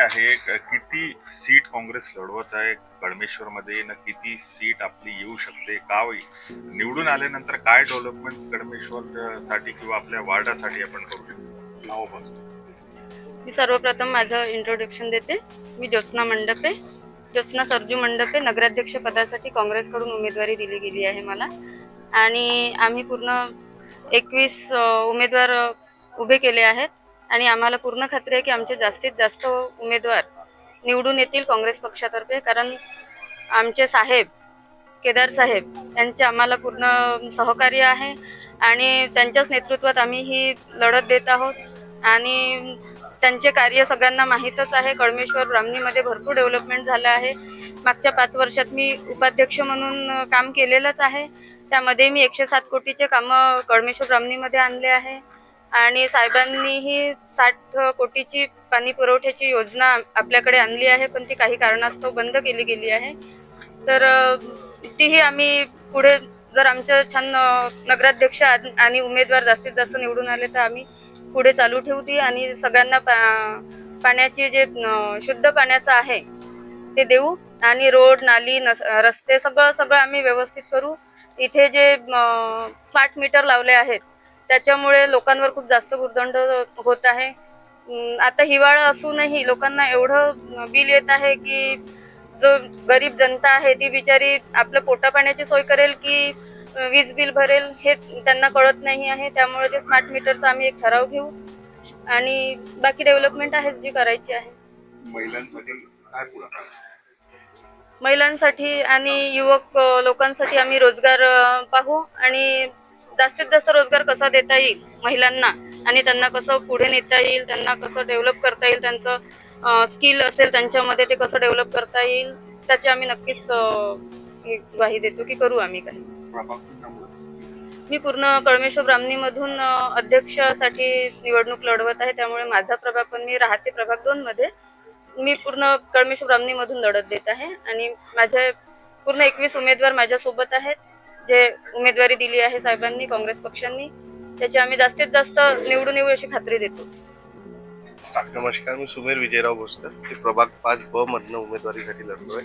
आहे किती सीट काँग्रेस लढवत आहे? कळमेश्वर मध्ये ना किती सीट आपली येऊ शकते? का होईल? निवडून आल्यानंतर काय डेव्हलपमेंट कळमेश्वर साठी किंवा आपल्या वार्डासाठी आपण करू शकतो? नावापासून मी सर्वप्रथम माझं इंट्रोडक्शन देते. मी ज्योत्स्ना मंडपे. ज्योत्स्ना सरजू मंडपे नगराध्यक्ष पदासाठी काँग्रेसकडून उमेदवारी दिली गेली आहे मला. आणि आम्ही पूर्ण एकवीस उमेदवार उभे केले आहेत. आणि आम्हाला पूर्ण खात्री आहे की आमचे जास्तीत जास्त उमेदवार निवडून येतील काँग्रेस पक्षातर्फे कारण आमचे साहेब केदार साहेब यांचे आम्हाला पूर्ण सहकार्य आहे आणि त्यांच्याच नेतृत्वात आम्ही ही लढत देत आहोत. आणि त्यांचे कार्य सगळ्यांना माहीतच आहे. कळमेश्वर ब्राह्मणीमध्ये भरपूर डेव्हलपमेंट झालं आहे. मागच्या पाच वर्षात मी उपाध्यक्ष म्हणून काम केलेलंच आहे. त्यामध्ये मी एकशे सात कोटीचे कामं कळमेश्वर ब्राह्मणीमध्ये आणले आहे. आणि साहेबांनीही साठ कोटीची पाणी पुरवठ्याची योजना आपल्याकडे आणली आहे पण ती काही कारणास्तव बंद केली गेली आहे. तर तीही आम्ही पुढे जर आमच्या छान नगराध्यक्ष आणि आणि उमेदवार जास्तीत जास्त निवडून आले तर आम्ही पुढे चालू ठेवू ती आणि सगळ्यांना पा पाण्याची जे शुद्ध पाण्याचं आहे ते देऊ आणि रोड नाली नस रस्ते सगळं सगळं आम्ही व्यवस्थित करू. इथे जे स्मार्ट मीटर लावले आहेत त्याच्यामुळे लोकांवर खूप जास्त भुर्दंड होत आहे. आता हिवाळा असूनही लोकांना एवढं बिल येत आहे की जो गरीब जनता आहे ती बिचारी आपलं पोटा पाण्याची सोय करेल की वीज बिल भरेल हे त्यांना कळत नाही आहे. त्यामुळे ते स्मार्ट मीटरचा आम्ही एक ठराव घेऊ. आणि बाकी डेव्हलपमेंट आहे जी करायची आहे. महिलांसाठी आणि युवक लोकांसाठी आम्ही रोजगार पाहू. आणि जास्तीत जास्त रोजगार कसा देता येईल महिलांना? आणि त्यांना कसं पुढे नेता येईल त्यांना कसं डेव्हलप करता येईल त्यांचं स्किल असेल त्यांच्यामध्ये ते कसं डेव्हलप करता येईल त्याची आम्ही नक्कीच ग्वाही देतो की करू आम्ही काही. मी पूर्ण कळमेश्वर ब्राह्मणीमधून अध्यक्षासाठी निवडणूक लढवत आहे त्यामुळे माझा प्रभाग पण मी राहते प्रभाग दोन मध्ये मी पूर्ण कळमेश्वर ब्राह्मणीमधून लढत देत आहे आणि माझे पूर्ण एकवीस उमेदवार माझ्यासोबत आहेत. जे उमेदवारी दिली आहे साहेबांनी काँग्रेस पक्षांनी त्याची आम्ही जास्तीत जास्त निवडून येऊ अशी खात्री देतो. नमस्कार मी सुमेर विजयराव भोसकर. ते प्रभाग पाच ब मधनं उमेदवारीसाठी लढतोय.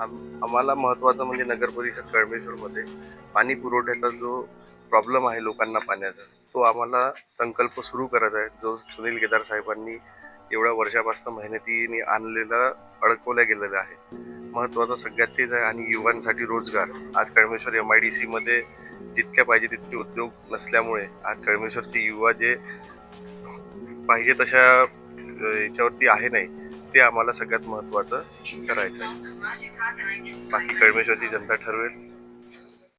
आम- आम्हाला महत्वाचं म्हणजे नगर परिषद कळमेश्वरमध्ये पाणी पुरवठ्याचा जो प्रॉब्लेम आहे लोकांना पाण्याचा तो आम्हाला संकल्प सुरू करत आहे. जो सुनील केदार साहेबांनी एवढ्या वर्षापासून मेहनतीने आणलेला अडकवल्या गेलेलं आहे. महत्वाचं सगळ्यात तेच आहे आणि युवांसाठी रोजगार. आज कळमेश्वर एम आय डी सीमध्ये जितक्या पाहिजे तितके उद्योग नसल्यामुळे आज कळमेश्वरचे युवा जे पाहिजे तशा याच्यावरती आहे नाही ते आम्हाला सगळ्यात महत्वाचं करायचं आहे बाकी कळमेश्वरची जनता ठरवेल.